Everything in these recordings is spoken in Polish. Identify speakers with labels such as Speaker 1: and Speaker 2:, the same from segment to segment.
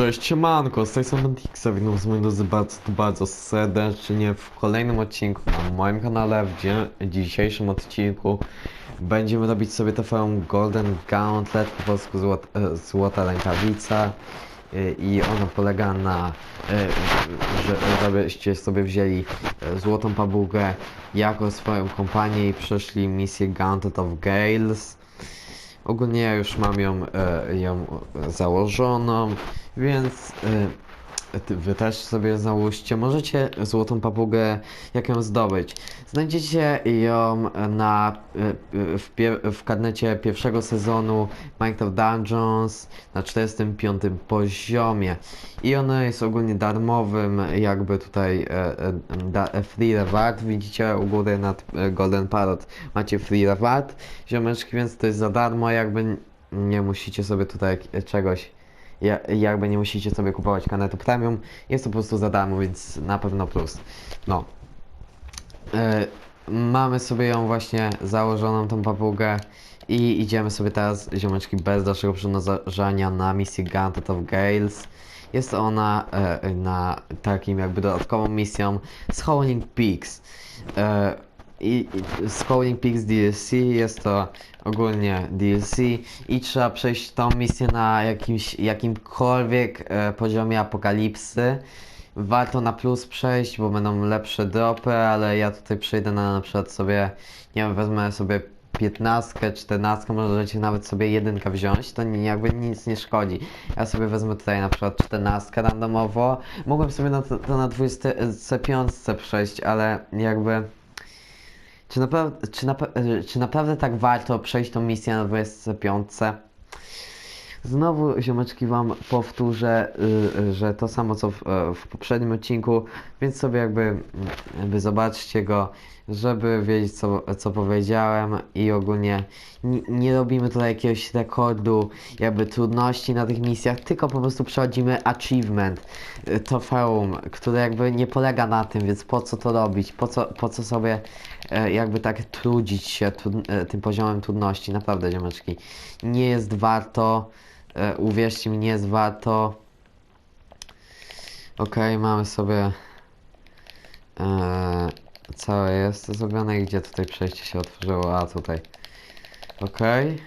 Speaker 1: Cześć, siemanko, z tej strony Dixa, witam was moi drodzy bardzo, bardzo serdecznie w kolejnym odcinku na moim kanale. W dzisiejszym odcinku będziemy robić sobie TVM Golden Gauntlet, po polsku złot, e, złota rękawica. Y, I ona polega na, e, że, żebyście sobie wzięli e, złotą papugę jako swoją kompanię i przeszli misję Gauntlet of Gales. Ogólnie ja już mam ją, e, ją założoną, więc e, wy też sobie załóżcie. Możecie złotą papugę jak ją zdobyć. Znajdziecie ją na, e, e, w, w karnecie pierwszego sezonu Minecraft Dungeons na 45 poziomie. I ona jest ogólnie darmowym, jakby tutaj e, free reward. Widzicie u góry nad Golden Parrot macie free reward, ziomeczki, więc to jest za darmo, jakby nie musicie sobie tutaj czegoś, ja, jakby nie musicie sobie kupować kanetu premium, jest to po prostu za darmo, więc na pewno plus. No. E, mamy sobie ją właśnie założoną, tą papugę i idziemy sobie teraz, ziomeczki, bez dalszego przedłużania na misję Gauntlet of Gales. Jest ona e, na takim jakby dodatkową misją z Howling Peaks. E, i, i z Peaks DLC jest to ogólnie DLC i trzeba przejść tą misję na jakimś, jakimkolwiek e, poziomie apokalipsy. Warto na plus przejść, bo będą lepsze dropy, ale ja tutaj przejdę na na przykład sobie, nie wiem, wezmę sobie 15, 14, możecie nawet sobie jedynkę wziąć, to nie, jakby nic nie szkodzi. Ja sobie wezmę tutaj na przykład 14 randomowo. Mogłem sobie na to na 25 przejść, ale jakby czy naprawdę, czy, napa- czy naprawdę tak warto przejść tą misję na 25? Znowu, ziomeczki, wam powtórzę, y, y, że to samo co w, e, w poprzednim odcinku, więc sobie jakby, jakby zobaczcie go, żeby wiedzieć co, co powiedziałem i ogólnie nie, robimy tutaj jakiegoś rekordu, jakby trudności na tych misjach, tylko po prostu przechodzimy achievement, y, trofeum, które jakby nie polega na tym, więc po co to robić, po co, po co sobie e, jakby tak trudzić się e, tym poziomem trudności, naprawdę ziomeczki, nie jest warto, e, uwierzcie mi, nie jest warto. Okej, mamy sobie e, całe jest to zrobione, gdzie tutaj przejście się otworzyło, a tutaj. Okej.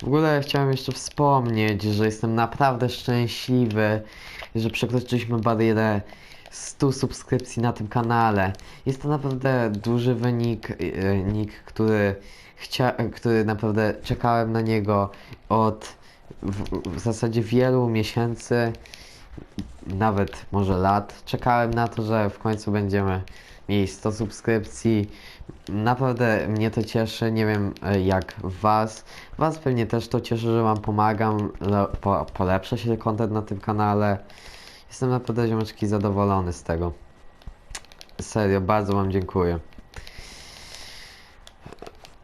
Speaker 1: W ogóle chciałem jeszcze wspomnieć, że jestem naprawdę szczęśliwy, że przekroczyliśmy barierę 100 subskrypcji na tym kanale. Jest to naprawdę duży wynik, e, nik, który, który naprawdę czekałem na niego od w, w zasadzie wielu miesięcy, nawet może lat. Czekałem na to, że w końcu będziemy mieli 100 subskrypcji. Naprawdę mnie to cieszy, nie wiem e, jak was. Was pewnie też to cieszy, że wam pomagam, po, polepsza się content na tym kanale. Jestem naprawdę ziomeczki zadowolony z tego. Serio, bardzo wam dziękuję.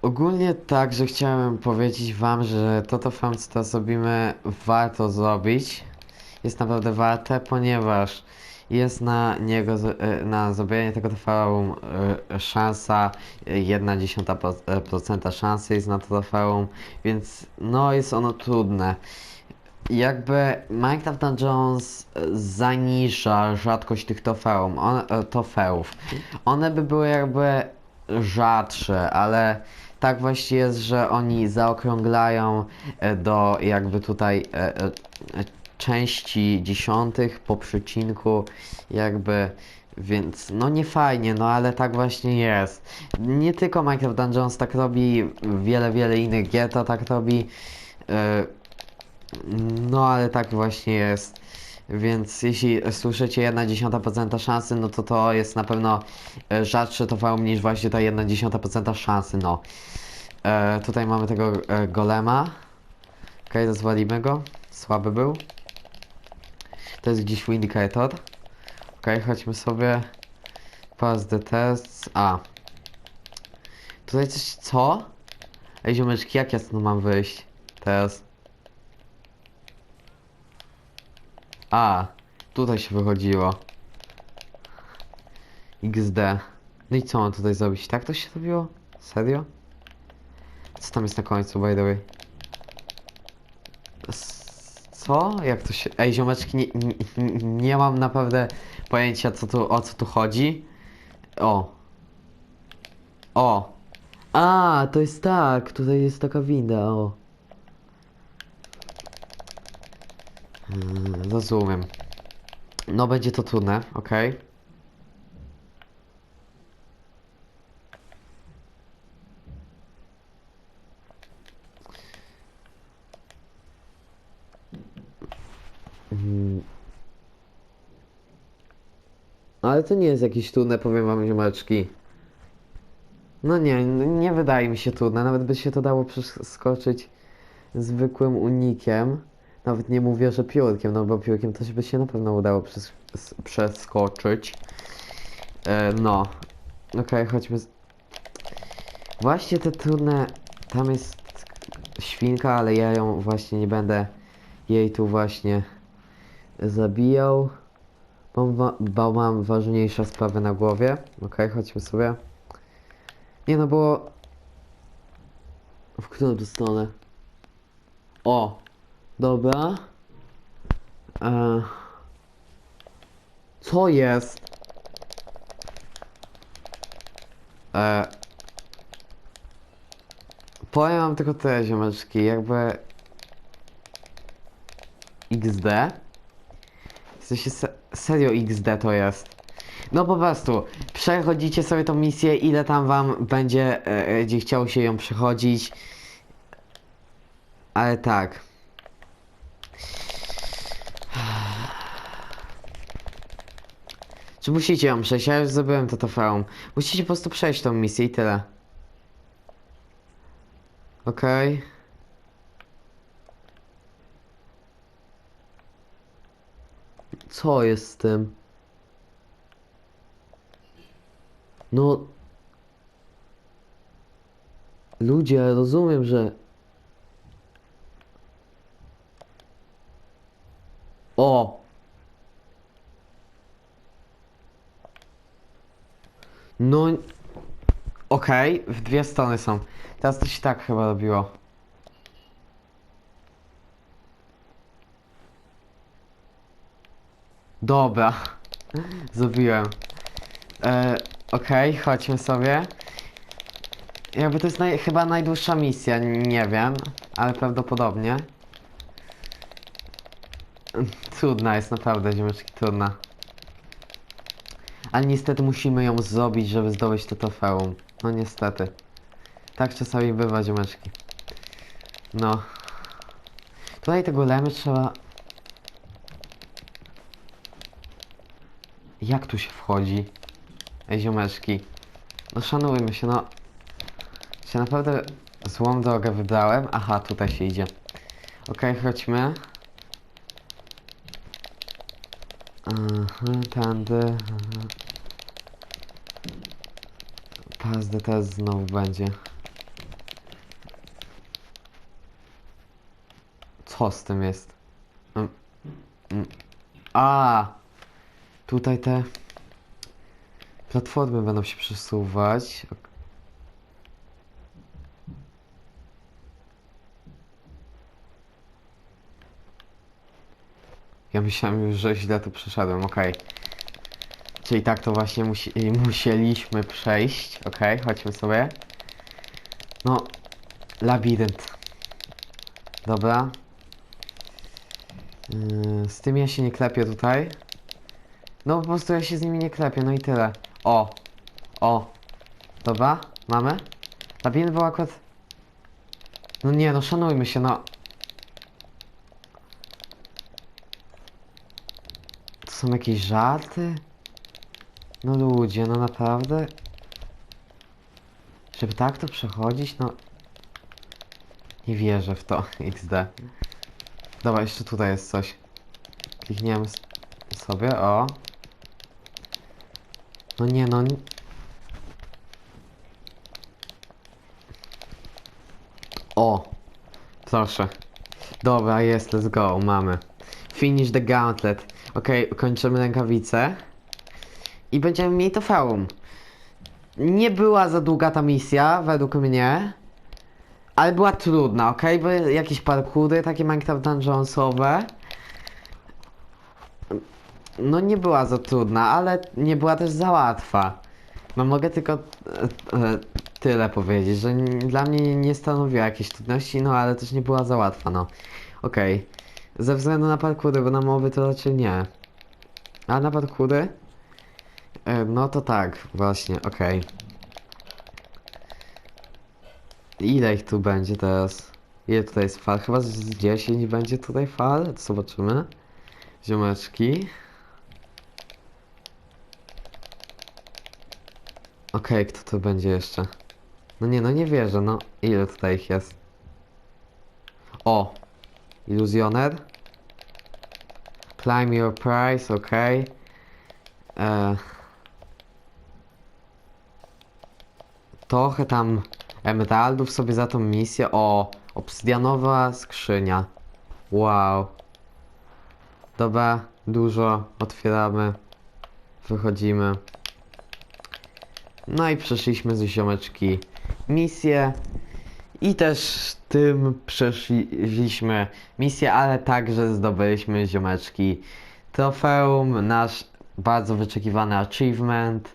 Speaker 1: Ogólnie tak, że chciałem powiedzieć wam, że to to co teraz robimy, warto zrobić. Jest naprawdę warte, ponieważ jest na niego, e, na zrobienie tego trofeum szansa, e, jedna dziesiąta pro- e, procenta szansy jest na to trofeum, więc no jest ono trudne. Jakby Minecraft e, zaniża rzadkość tych trofeum, one, e, trofeów. One by były jakby rzadsze, ale tak właśnie jest, że oni zaokrąglają e, do jakby tutaj e, e, części dziesiątych po przecinku, jakby, więc no nie fajnie, no ale tak właśnie jest. Nie tylko Minecraft Dungeons tak robi, wiele, wiele innych gier to tak robi. no ale tak właśnie jest. Więc jeśli słyszycie 1,1% szansy, no to to jest na pewno e, rzadsze trofeum niż właśnie ta 1,1% szansy, no. E, tutaj mamy tego e, golema. Okej, rozwalimy go. Słaby był. To jest gdzieś Windicator. Okej, chodźmy sobie. Pass the tests. A. Tutaj coś, co? Ej, ziomeczki, jak ja mam wyjść? Teraz. A, tutaj się wychodziło. XD. No i co mam tutaj zrobić? Tak to się robiło? Serio? Co tam jest na końcu, by the way? Co? Jak to się... Ej, ziomeczki, nie, nie, nie mam naprawdę pojęcia, co tu, o co tu chodzi. O. O. A, to jest tak, tutaj jest taka winda, o. Mm, rozumiem. No, będzie to trudne, okej. Mm. Ale to nie jest jakieś trudne, powiem wam, ziomeczki. No nie, nie wydaje mi się trudne. Nawet by się to dało przeskoczyć zwykłym unikiem. Nawet nie mówię, że piórkiem, no bo piórkiem się by się na pewno udało przes przeskoczyć. E, no. Okej, chodźmy. Z... Właśnie te trudne. Tam jest świnka, ale ja ją właśnie nie będę jej tu właśnie zabijał. Bo, bo mam ważniejsze sprawy na głowie. Okej, chodźmy sobie. Nie no, było... W którą stronę? O! Dobra. E... Co jest? E... Powiem wam tylko tyle, ziomeczki, jakby... XD? Sensie se serio XD to jest. No po prostu, przechodzicie sobie tą misję, ile tam wam będzie, e, gdzie chciało się ją przechodzić. Ale tak. Musicie ją przejść? Ja już to trofeum. Musicie po prostu przejść tą misję i tyle. Okej. Co jest z tym? No. Ludzie, rozumiem, że. O! No. Okej, w dwie strony są. Teraz to się tak chyba robiło. Dobra. Zrobiłem. E, Okej, chodźmy sobie. Jakby to jest naj, chyba najdłuższa misja, nie wiem, ale prawdopodobnie. Trudna jest, naprawdę, ziomeczki, trudna. Ale niestety musimy ją zrobić, żeby zdobyć to trofeum. No niestety. Tak czasami bywa, ziomeczki. No. Tutaj te golemy trzeba... Jak tu się wchodzi? Ej, ziomeczki. No szanujmy się, no. Się naprawdę złą drogę wybrałem. Aha, tutaj się idzie. Okej, chodźmy. Aha, tędy. Aha. Pazdy też znowu będzie. Co z tym jest? Mm. A! Tutaj te platformy będą się przesuwać. Ja myślałem że źle tu przeszedłem, okej. Czyli tak to właśnie musi musieliśmy przejść, okej, chodźmy sobie. No, labirynt. Dobra. Yy, z tym ja się nie klepię tutaj. No po prostu ja się z nimi nie klepię, no i tyle. O! O! Dobra, mamy? Labirynt był akurat... No nie, no szanujmy się, no. Są jakieś żarty? No ludzie, no naprawdę? Żeby tak to przechodzić, no... Nie wierzę w to, XD. Dobra, jeszcze tutaj jest coś. Klikniemy sobie, o. No nie, no... O! Proszę. Dobra, jest, let's go, mamy. Finish the gauntlet. Okej, kończymy rękawice. I będziemy mieli to feum. Nie była za długa ta misja, według mnie. Ale była trudna, okej? Bo jakieś parkury, takie Minecraft Dungeonsowe. No nie była za trudna, ale nie była też za łatwa. No mogę tylko e, e, tyle powiedzieć, że dla mnie nie stanowiła jakiejś trudności, no ale też nie była za łatwa, no. Okej. Ze względu na parkury, bo na mowy to raczej nie. A na parkury? E, no to tak, właśnie, okej. Ile ich tu będzie teraz? Ile tutaj jest fal? Chyba z 10 będzie tutaj fal. Zobaczymy. Ziomeczki. Okej, kto tu będzie jeszcze? No nie, no nie wierzę, no. Ile tutaj ich jest? O! Iluzjoner. Climb your price, okej. E, Trochę tam emeraldów sobie za tą misję. O! Obsydianowa skrzynia. Wow. Dobra, dużo. Otwieramy. Wychodzimy. No i przeszliśmy z ziomeczki misję. I też tym przeszliśmy misję, ale także zdobyliśmy ziomeczki trofeum, nasz bardzo wyczekiwany achievement,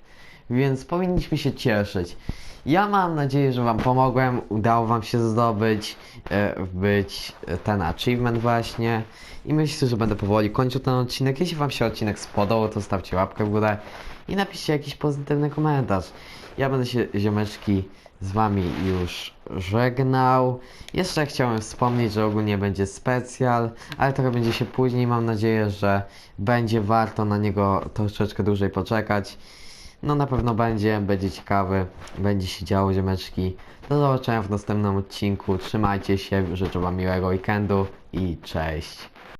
Speaker 1: więc powinniśmy się cieszyć. Ja mam nadzieję, że Wam pomogłem, udało Wam się zdobyć, e, być ten achievement właśnie i myślę, że będę powoli kończył ten odcinek. Jeśli Wam się odcinek spodobał, to stawcie łapkę w górę i napiszcie jakiś pozytywny komentarz. Ja będę się, ziomeczki, z Wami już żegnał. Jeszcze chciałem wspomnieć, że ogólnie będzie specjal, ale trochę będzie się później. Mam nadzieję, że będzie warto na niego troszeczkę dłużej poczekać. No na pewno będzie, będzie ciekawy, będzie się działo ziomeczki. Do zobaczenia w następnym odcinku. Trzymajcie się, życzę Wam miłego weekendu i cześć.